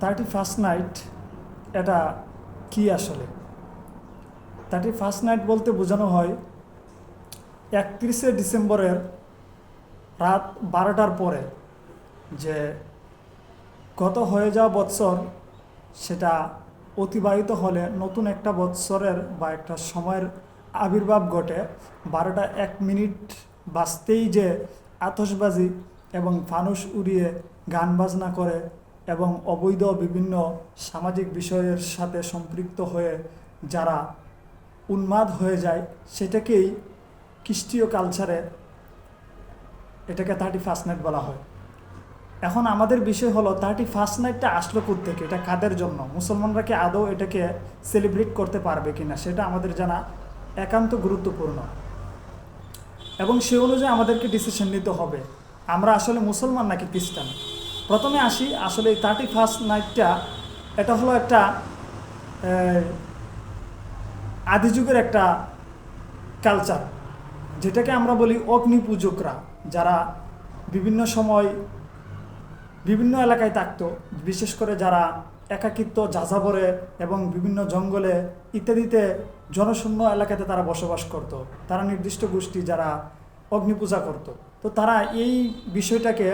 Thirty first night এটা কি আসলে? থার্টি ফার্স্ট নাইট বলতে বোঝানো হয়, একত্রিশে ডিসেম্বরের রাত বারোটার পরে যে গত হয়ে যাওয়া বৎসর, সেটা অতিবাহিত হলে নতুন একটা বৎসরের বা একটা সময়ের আবির্ভাব ঘটে। বারোটা এক মিনিট বাজতেই যে আতসবাজি এবং ফানুস উড়িয়ে গান বাজনা করে এবং অবৈধ বিভিন্ন সামাজিক বিষয়ের সাথে সম্পৃক্ত হয়ে যারা উন্মাদ হয়ে যায়, সেটাকেই খ্রিস্টীয় কালচারে এটাকে থার্টি ফার্স্ট নাইট বলা হয়। এখন আমাদের বিষয় হলো থার্টি ফার্স্ট নাইটটা আসলো থেকে এটা কাদের জন্য? মুসলমানরা কি আদৌ এটাকে সেলিব্রেট করতে পারবে কিনা? সেটা আমাদের জানা একান্ত গুরুত্বপূর্ণ। এবং সে অনুযায়ী আমাদেরকে ডিসিশন নিতে হবে। আমরা আসলে মুসলমান নাকি খ্রিস্টান? প্রথমে আসি আসলে এই থার্টি ফার্স্ট নাইটটা এটা হলো একটা আহ, আদিযুগের একটা কালচার যেটাকে আমরা বলি অগ্নি পূজকরা যারা বিভিন্ন সময় বিভিন্ন এলাকায় থাকতো বিশেষ করে যারা একাকিত্ব যাযাবরে এবং বিভিন্ন জঙ্গলে ইত্যাদিতে জনশূন্য এলাকাতে তারা বসবাস করত। তারা নির্দিষ্ট গোষ্ঠী যারা অগ্নি পূজা করত। তো তারা এই বিষয়টাকে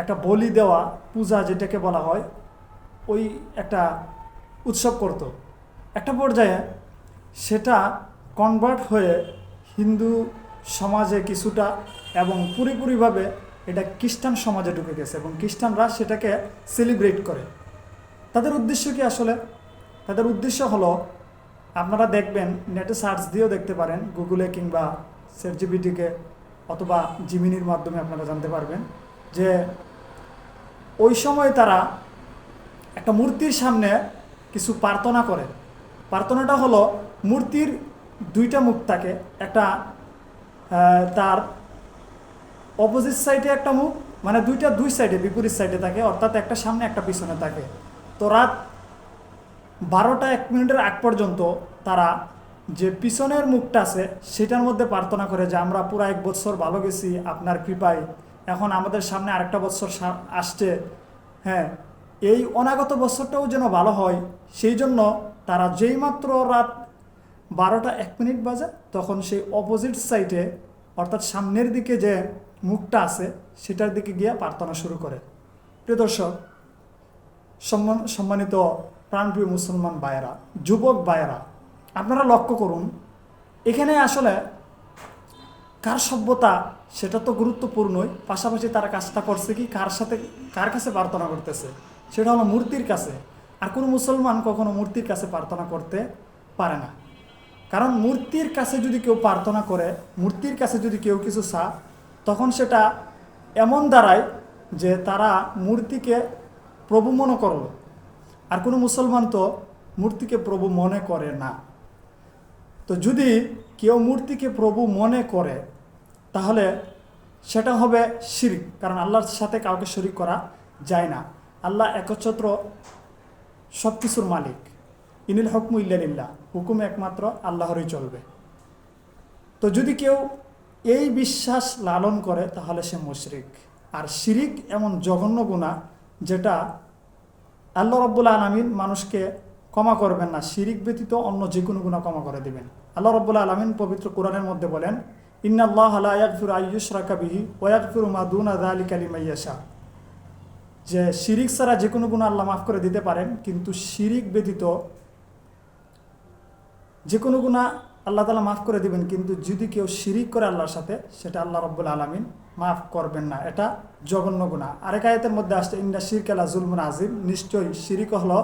একটা বলি দেওয়া, পূজা যেটাকে বলা হয়, ওই একটা উৎসব করত। একটা পর্যায়ে সেটা কনভার্ট হয়ে হিন্দু সমাজে কিছুটা এবং পুরোপুরিভাবে এটা খ্রিস্টান সমাজে ঢুকে গেছে এবং খ্রিস্টানরা সেটাকে সেলিব্রেট করে তাদের উদ্দেশ্য কি আসলে তাদের উদ্দেশ্য হলো, আপনারা দেখবেন নেটে সার্চ দিয়েও দেখতে পারেন গুগলে কিংবা সেট জিবিটিকে অথবা জিমিনির মাধ্যমে আপনারা জানতে পারবেন যে ওই সময় তারা একটা মূর্তির সামনে কিছু প্রার্থনা করে। প্রার্থনাটা হলো মূর্তির দুইটা মুখ থাকে। একটা তার অপোজিট সাইডে একটা মুখ মানে দুইটা দুই সাইডে বিপরীত সাইডে থাকে, অর্থাৎ একটা সামনে, একটা পিছনে থাকে। তো রাত বারোটা এক মিনিটের আগ পর্যন্ত তারা যে পিছনের মুখটা আছে, সেটার মধ্যে প্রার্থনা করে যে আমরা পুরো এক বছর ভালো গেছি, আপনার কৃপায়। এখন আমাদের সামনে আরেকটা বছর আসছে। হ্যাঁ এই অনাগত বছরটাও যেন ভালো হয়, সেই জন্য তারা যেইমাত্র রাত বারোটা এক মিনিট বাজে, তখন সেই অপোজিট সাইডে অর্থাৎ সামনের দিকে যে মুখটা আছে, সেটার দিকে গিয়ে প্রার্থনা শুরু করে। প্রিয় দর্শক, সম্মান সম্মানিত প্রাণপ্রিয় মুসলমান বায়েরা যুবক বায়েরা আপনারা লক্ষ্য করুন, এখানে আসলে কার সভ্যতা সেটা তো গুরুত্বপূর্ণই, পাশাপাশি তারা কাজটা করছে কি, কার সাথে, কার কাছে প্রার্থনা করতেছে, সেটা হলো মূর্তির কাছে। আর কোনো মুসলমান কখনো মূর্তির কাছে প্রার্থনা করতে পারে না। কারণ মূর্তির কাছে যদি কেউ প্রার্থনা করে, মূর্তির কাছে যদি কেউ কিছু চা তখন সেটা এমন দাঁড়ায় যে তারা মূর্তিকে প্রভু মনে করল। আর কোনো মুসলমান তো মূর্তিকে প্রভু মনে করে না। তো যদি কেউ মূর্তিকে প্রভু মনে করে, তাহলে সেটা হবে শিরিক, কারণ আল্লাহর সাথে কাউকে শরিক করা যায় না। আল্লাহ একচ্ছত্র সব কিছুর মালিক। ইনিল হকমু ইল্লালিল্লাহ হুকুম একমাত্র আল্লাহরই চলবে। তো যদি কেউ এই বিশ্বাস লালন করে, তাহলে সে মুশরিক। আর শিরিক এমন জঘন্য গুণা যেটা আল্লাহ রব্বুল আলমিন মানুষকে ক্ষমা করবেন না, শিরিক ব্যতীত অন্য যে কোনো গুণা ক্ষমা করে দিবেন। আল্লাহ রব্বুল আলমিন পবিত্র কোরআনের মধ্যে বলেন, ইন্নাল্লাহ আলা ইয়াকফির আইয়ুশরাকা বিহি ওয়াকফির মা দুনা যালিকা লিমান যে শিরিক ছাড়া যে কোনো গুণ আল্লাহ মাফ করে দিতে পারেন, কিন্তু শিরিক ব্যতীত যে কোনো গুণা আল্লাহ তালা মাফ করে দিবেন, কিন্তু যদি কেউ শিরিক করে আল্লাহর সাথে, সেটা আল্লাহ রব্বুল আলমিন মাফ করবেন না। এটা জঘন্য গুণা আরেক আয়তের মধ্যে আসছে ইন্ডা শিরক আলা জুলমুন আজিম নিশ্চয়ই শিরিক হলো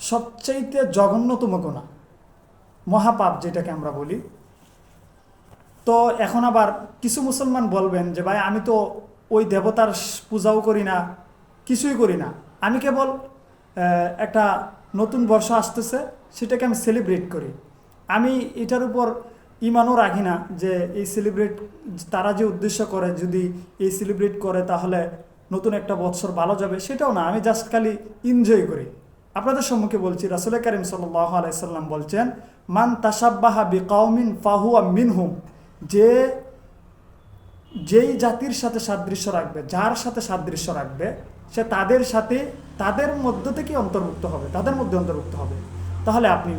সবচাইতে জঘন্যতম গুণা মহাপাপ যেটাকে আমরা বলি। তো এখন আবার কিছু মুসলমান বলবেন যে, ভাই, আমি তো ওই দেবতার পূজাও করি না, কিছুই করি না। আমি কেবল একটা নতুন বর্ষ আসতেছে, সেটাকে আমি সেলিব্রেট করি। আমি এটার উপর ইমানও রাখি না যে, এই সেলিব্রেট তারা যে উদ্দেশ্য করে যদি এই সেলিব্রেট করে তাহলে নতুন একটা বৎসর ভালো যাবে, সেটাও না। আমি জাস্ট খালি এনজয় করি। আপনাদের সম্মুখে বলছি রাসুল করিম সাল্লাহ আলাইসাল্লাম বলছেন, মান তাসাব্বাহা বিকাউমিন ফাহুয়া মিনহুম যে, যেই জাতির সাথে সাদৃশ্য রাখবে, যার সাথে সাদৃশ্য রাখবে, সে তাদের সাথে, তাদের মধ্য থেকে অন্তর্ভুক্ত হবে, তাদের মধ্যে অন্তর্ভুক্ত হবে। তাহলে আপনি,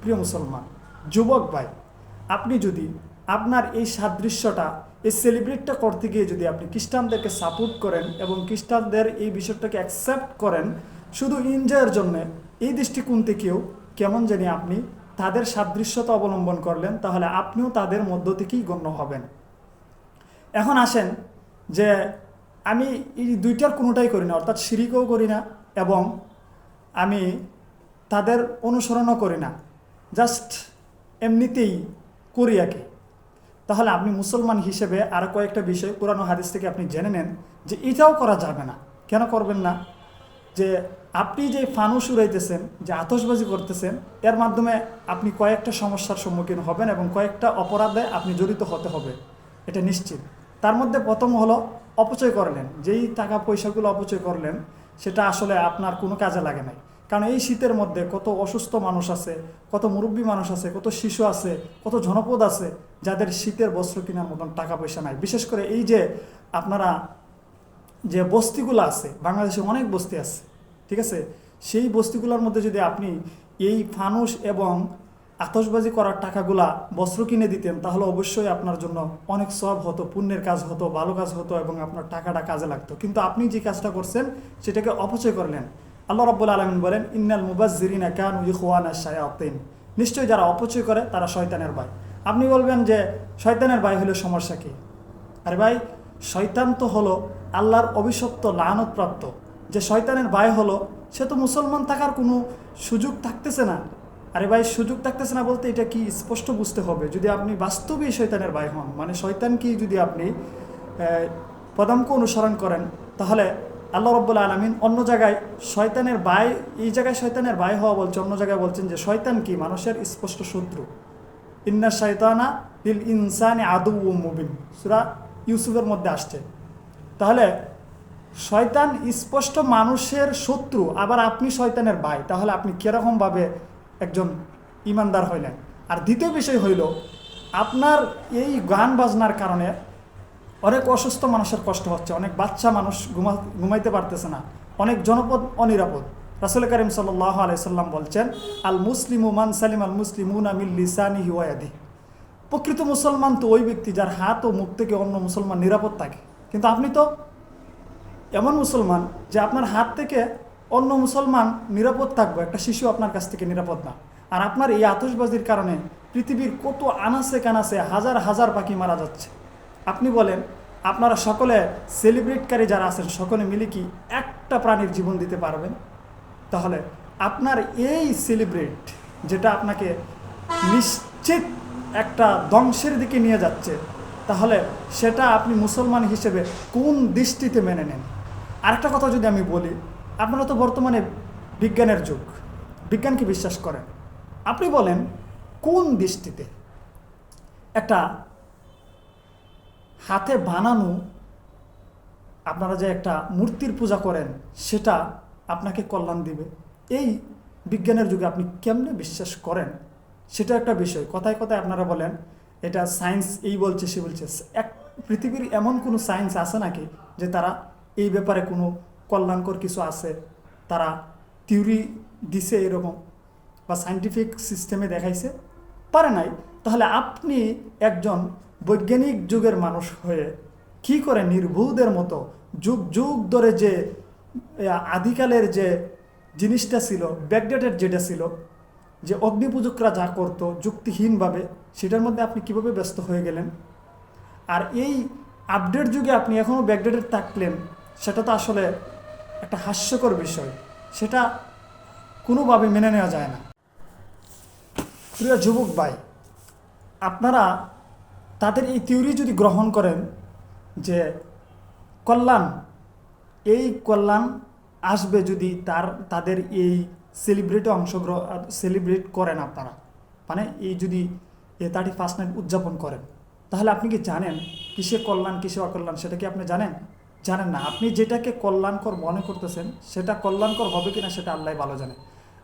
প্রিয় মুসলমান, যুবক ভাই, আপনি যদি আপনার এই সাদৃশ্যটা, এই সেলিব্রেটটা করতে গিয়ে যদি আপনি খ্রিস্টানদেরকে সাপোর্ট করেন এবং খ্রিস্টানদের এই বিষয়টাকে অ্যাকসেপ্ট করেন শুধু এনজয়ের জন্য, এই দৃষ্টিকোণ থেকেও কেমন জানি আপনি তাদের সাদৃশ্যতা অবলম্বন করলেন, তাহলে আপনিও তাদের মধ্য থেকেই গণ্য হবেন। এখন আসেন যে আমি এই দুইটার কোনোটাই করি না, অর্থাৎ শিরিকও করি না এবং আমি তাদের অনুসরণও করি না। জাস্ট এমনিতেই করি কি। তাহলে আপনি মুসলমান হিসেবে আর কয়েকটা বিষয়, পুরানো হাদিস থেকে আপনি জেনে নেন যে এটাও করা যাবে না। কেন করবেন না? যে আপনি যে ফানুস উড়াইতেছেন, যে আতসবাজি করতেছেন, এর মাধ্যমে আপনি কয়েকটা সমস্যার সম্মুখীন হবেন এবং কয়েকটা অপরাধে আপনি জড়িত হতে হবে। এটা নিশ্চিত। তার মধ্যে প্রথম হলো অপচয় করলেন। যেই টাকা পয়সাগুলো অপচয় করলেন, সেটা আসলে আপনার কোনো কাজে লাগে নাই। কারণ এই শীতের মধ্যে কত অসুস্থ মানুষ আছে, কত মুরব্বী মানুষ আছে, কত শিশু আছে, কত জনপদ আছে, যাদের শীতের বস্ত্র কেনার মতন টাকা পয়সা নাই। বিশেষ করে এই যে আপনারা যে বস্তিগুলো আছে, বাংলাদেশে অনেক বস্তি আছে, ঠিক আছে? সেই বস্তিগুলোর মধ্যে যদি আপনি এই ফানুস এবং আতসবাজি করার টাকাগুলা বস্ত্র কিনে দিতেন, তাহলে অবশ্যই আপনার জন্য অনেক সব হতো, পুণ্যের কাজ হতো, ভালো কাজ হতো এবং আপনার টাকাটা কাজে লাগতো। কিন্তু আপনি যে কাজটা করছেন, সেটাকে অপচয় করলেন। আল্লাহ রব্বুল আলমিন বলেন, ইন্নাল মুবাজিরিনা কান ইখওয়ানা শায়াতিন। নিশ্চয়ই যারা অপচয় করে, তারা শয়তানের ভাই। আপনি বলবেন যে, শয়তানের ভাই হলে সমস্যা কী? আরে ভাই, শয়তান তো হলো আল্লাহর অভিশপ্ত লানতপ্রাপ্ত। যে শয়তানের ভাই হলো, সে তো মুসলমান থাকার কোনো সুযোগ থাকতেছে না। আরে ভাই, সুযোগ থাকতেছে না বলতে এটা কি স্পষ্ট বুঝতে হবে? যদি আপনি বাস্তবেই শয়তানের ভাই হন মানে শয়তানকে যদি আপনি পদাঙ্ক অনুসরণ করেন, তাহলে আল্লাহ রব্বুল আলমিন অন্য জায়গায় শয়তানের ভাই, এই জায়গায় শয়তানের ভাই হওয়া বলছে, অন্য জায়গায় বলছেন যে শয়তান কি? মানুষের স্পষ্ট শত্রু। ইন্না শয়তানা ইনসানি আদু ও মুবিন। সুরা ইউসুফের মধ্যে আসছে। তাহলে শয়তান স্পষ্ট মানুষের শত্রু, আবার আপনি শয়তানের ভাই। তাহলে আপনি কীরকমভাবে একজন ইমানদার হইলেন? আর দ্বিতীয় বিষয় হইল, আপনার এই গান বাজনার কারণে অনেক অসুস্থ মানুষের কষ্ট হচ্ছে, অনেক বাচ্চা মানুষ ঘুমা, ঘুমাইতে পারতেছে না, অনেক জনপদ অনিরাপদ। রাসুল করিম সাল্লাহ আলাইসাল্লাম বলছেন, আল মুসলিম মান সালিম আল মুসলিম আমিল লিসানি হিওয়াদি প্রকৃত মুসলমান তো ওই ব্যক্তি যার হাত ও মুখ থেকে অন্য মুসলমান নিরাপদ থাকে। কিন্তু আপনি তো এমন মুসলমান যে আপনার হাত থেকে অন্য মুসলমান নিরাপদ থাকবে, একটা শিশু আপনার কাছ থেকে নিরাপদ না। আর আপনার এই আতসবাজির কারণে পৃথিবীর কত আনাসে কানাসে হাজার হাজার পাখি মারা যাচ্ছে। আপনি বলেন, আপনারা সকলে সেলিব্রেটকারী যারা আছেন, সকলে মিলে কি একটা প্রাণীর জীবন দিতে পারবেন? তাহলে আপনার এই সেলিব্রেট যেটা আপনাকে নিশ্চিত একটা ধ্বংসের দিকে নিয়ে যাচ্ছে তাহলে সেটা আপনি মুসলমান হিসেবে কোন দৃষ্টিতে মেনে নেন? আরেকটা কথা যদি আমি বলি, আপনারা তো বর্তমানে বিজ্ঞানের যুগ। বিজ্ঞানকে বিশ্বাস করেন? আপনি বলেন, কোন দৃষ্টিতে? একটা হাতে বানানো আপনারা যে একটা মূর্তির পূজা করেন, সেটা আপনাকে কল্যাণ দিবে। এই বিজ্ঞানের যুগে আপনি কেমনে বিশ্বাস করেন? সেটা একটা বিষয়। কথায় কথায় আপনারা বলেন এটা সায়েন্স এই বলছে, সে বলছে। এক পৃথিবীর এমন কোনো সায়েন্স আছে নাকি যে তারা এই ব্যাপারে কোনো কল্যাণকর কিছু আছে? তারা থিওরি দিছে এরকম বা সায়েন্টিফিক সিস্টেমে দেখাইছে? পারে নাই। তাহলে আপনি একজন বৈজ্ঞানিক যুগের মানুষ হয়ে কি করে নির্ভুদের মতো যুগ যুগ ধরে যে আদিকালের যে জিনিসটা ছিল ব্যাকডেটের যেটা ছিল যে অগ্নিপূজকরা যা করতো যুক্তিহীনভাবে, সেটার মধ্যে আপনি কীভাবে ব্যস্ত হয়ে গেলেন? আর এই আপডেট যুগে আপনি এখনও ব্যাকডেটেড থাকলেন, সেটা তো আসলে একটা হাস্যকর বিষয়। সেটা কোনোভাবে মেনে নেওয়া যায় না। প্রিয় যুবক ভাই, আপনারা তাদের এই থিওরি যদি গ্রহণ করেন যে কল্যাণ, এই কল্যাণ আসবে যদি তার, তাদের এই সেলিব্রেটে অংশগ্রহণ সেলিব্রেট করেন আপনারা। মানে এই যদি এ থার্টি ফার্স্ট নাইট উদযাপন করেন, তাহলে আপনি কি জানেন কিসে কল্যাণ, কিসে অকল্যাণ, সেটা কি আপনি জানেন? জানেন না। আপনি যেটাকে কল্যাণকর মনে করতেছেন, সেটা কল্যাণকর হবে কিনা সেটা আল্লাহ ভালো জানে।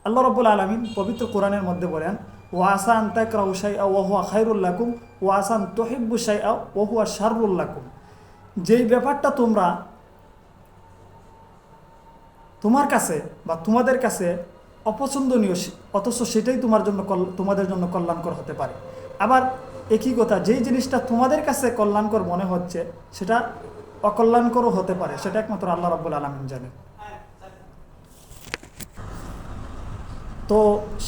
আল্লাহ রব্বুল আলমিন পবিত্র কোরআনের মধ্যে বলেন ওয়াসা আন্তাকরা উসাই ওহুয়া খাইরুল্লাকুম ওয়াসান তহিব্বু সাই ওহুয়া শারুল্লাকুম যেই ব্যাপারটা তোমরা তোমার কাছে বা তোমাদের কাছে অপছন্দনীয় অথচ সেটাই তোমার জন্য তোমাদের জন্য কল্যাণকর হতে পারে। আবার একই কথা, যেই জিনিসটা তোমাদের কাছে কল্যাণকর মনে হচ্ছে, সেটা অকল্যাণকরও হতে পারে। সেটা একমাত্র আল্লাহ রব্বুল আলমিন জানেন। তো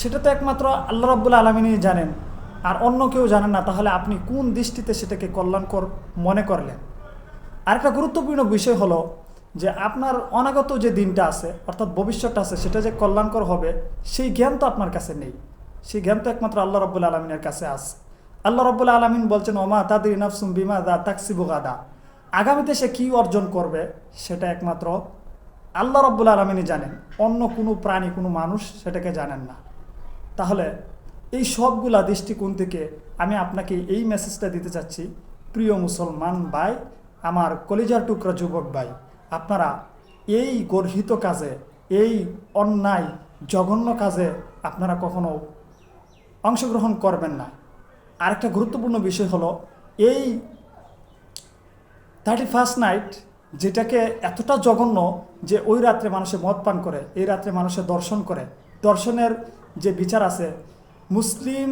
সেটা তো একমাত্র আল্লাহ রব্বুল আলমিনই জানেন। আর অন্য কেউ জানেন না, তাহলে আপনি কোন দৃষ্টিতে সেটাকে কল্যাণকর মনে করলেন? আরেকটা গুরুত্বপূর্ণ বিষয় হলো যে আপনার অনাগত যে দিনটা আছে, অর্থাৎ ভবিষ্যৎটা আছে, সেটা যে কল্যাণকর হবে, সেই জ্ঞান তো আপনার কাছে নেই। সেই জ্ঞান তো একমাত্র আল্লাহ রব্বুল আলমিনের কাছে আছে। আল্লাহ রব্বুল আলমিন বলছেন, ওমা তাদের ইনাফসুম বিমা দা তাকসিবু গাদা। আগামীতে সে কী অর্জন করবে, সেটা একমাত্র আল্লাহ রব্বুল আলমিনই জানেন। অন্য কোনো প্রাণী, কোনো মানুষ সেটাকে জানেন না। তাহলে এই সবগুলা দৃষ্টিকোণ থেকে আমি আপনাকে এই মেসেজটা দিতে চাচ্ছি, প্রিয় মুসলমান ভাই, আমার কলিজার টুকরা যুবক ভাই আপনারা এই গর্হিত কাজে, এই অন্যায়, জঘন্য কাজে আপনারা কখনো অংশগ্রহণ করবেন না। আরেকটা গুরুত্বপূর্ণ বিষয় হলো, এই থার্টি ফার্স্ট নাইট যেটাকে এতটা জঘন্য যে ওই রাত্রে মানুষে মদ পান করে, এই রাত্রে মানুষে দর্শন করে। দর্শনের যে বিচার আছে, মুসলিম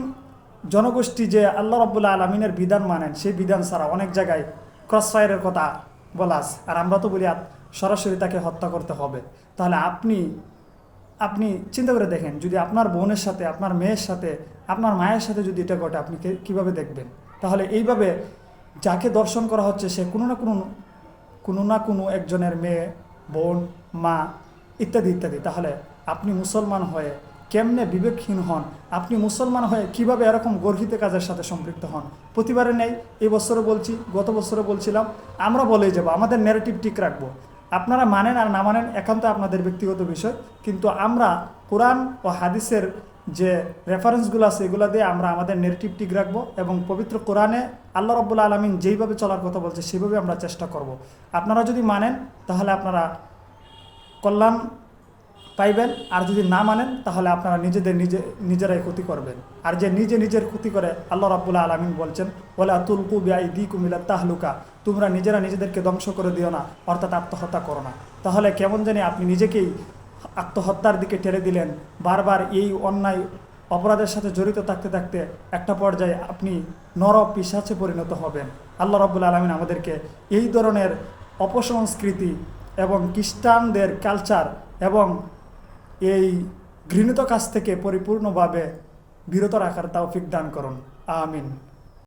জনগোষ্ঠী যে আল্লাহ রব্বুল্লাহ আলমিনের বিধান মানেন, সেই বিধান ছাড়া অনেক জায়গায় ক্রস ফায়ারের কথা বলা আছে। আর আমরা তো বলি সরাসরি তাকে হত্যা করতে হবে। তাহলে আপনি আপনি চিন্তা করে দেখেন, যদি আপনার বোনের সাথে, আপনার মেয়ের সাথে, আপনার মায়ের সাথে যদি এটা ঘটে, আপনি কীভাবে দেখবেন? তাহলে এইভাবে যাকে দর্শন করা হচ্ছে, সে কোনো না কোনো কোনো না কোনো একজনের মেয়ে, বোন, মা, ইত্যাদি ইত্যাদি। তাহলে আপনি মুসলমান হয়ে কেমনে বিবেকহীন হন? আপনি মুসলমান হয়ে কীভাবে এরকম গর্হিত কাজের সাথে সম্পৃক্ত হন? প্রতিবারে নেই। এই বছরে বলছি, গত বছরে বলছিলাম, আমরা বলেই যাব, আমাদের ন্যারেটিভ ঠিক রাখব। আপনারা মানেন আর না মানেন একান্ত আপনাদের ব্যক্তিগত বিষয়, কিন্তু আমরা কোরআন ও হাদিসের যে রেফারেন্সগুলো আছে, এগুলো দিয়ে আমরা আমাদের নেগেটিভ ঠিক রাখব এবং পবিত্র কোরআনে আল্লাহ রব্বুল আলমিন যেইভাবে চলার কথা বলছে সেইভাবে আমরা চেষ্টা করব। আপনারা যদি মানেন, তাহলে আপনারা কল্যাণ পাইবেন। আর যদি না মানেন, তাহলে আপনারা নিজেদের নিজে, নিজেরাই ক্ষতি করবেন। আর যে নিজে নিজের ক্ষতি করে আল্লাহ রাবুল্লাহ আলমিন বলছেন বলে তুলকু বিআই দি কুমিলা তাহলুকা তোমরা নিজেরা নিজেদেরকে ধ্বংস করে দিও না, অর্থাৎ আত্মহত্যা করো না। তাহলে কেমন জানি আপনি নিজেকেই আত্মহত্যার দিকে ঠেলে দিলেন। বারবার এই অন্যায় অপরাধের সাথে জড়িত থাকতে থাকতে একটা পর্যায়ে আপনি নর পিসাচে পরিণত হবেন। আল্লাহ রব্বুল আলমিন আমাদেরকে এই ধরনের অপসংস্কৃতি এবং খ্রিস্টানদের কালচার এবং এই ঘৃণিত কাজ থেকে পরিপূর্ণভাবে বিরত রাখার তৌফিক দান করুন। আমিন।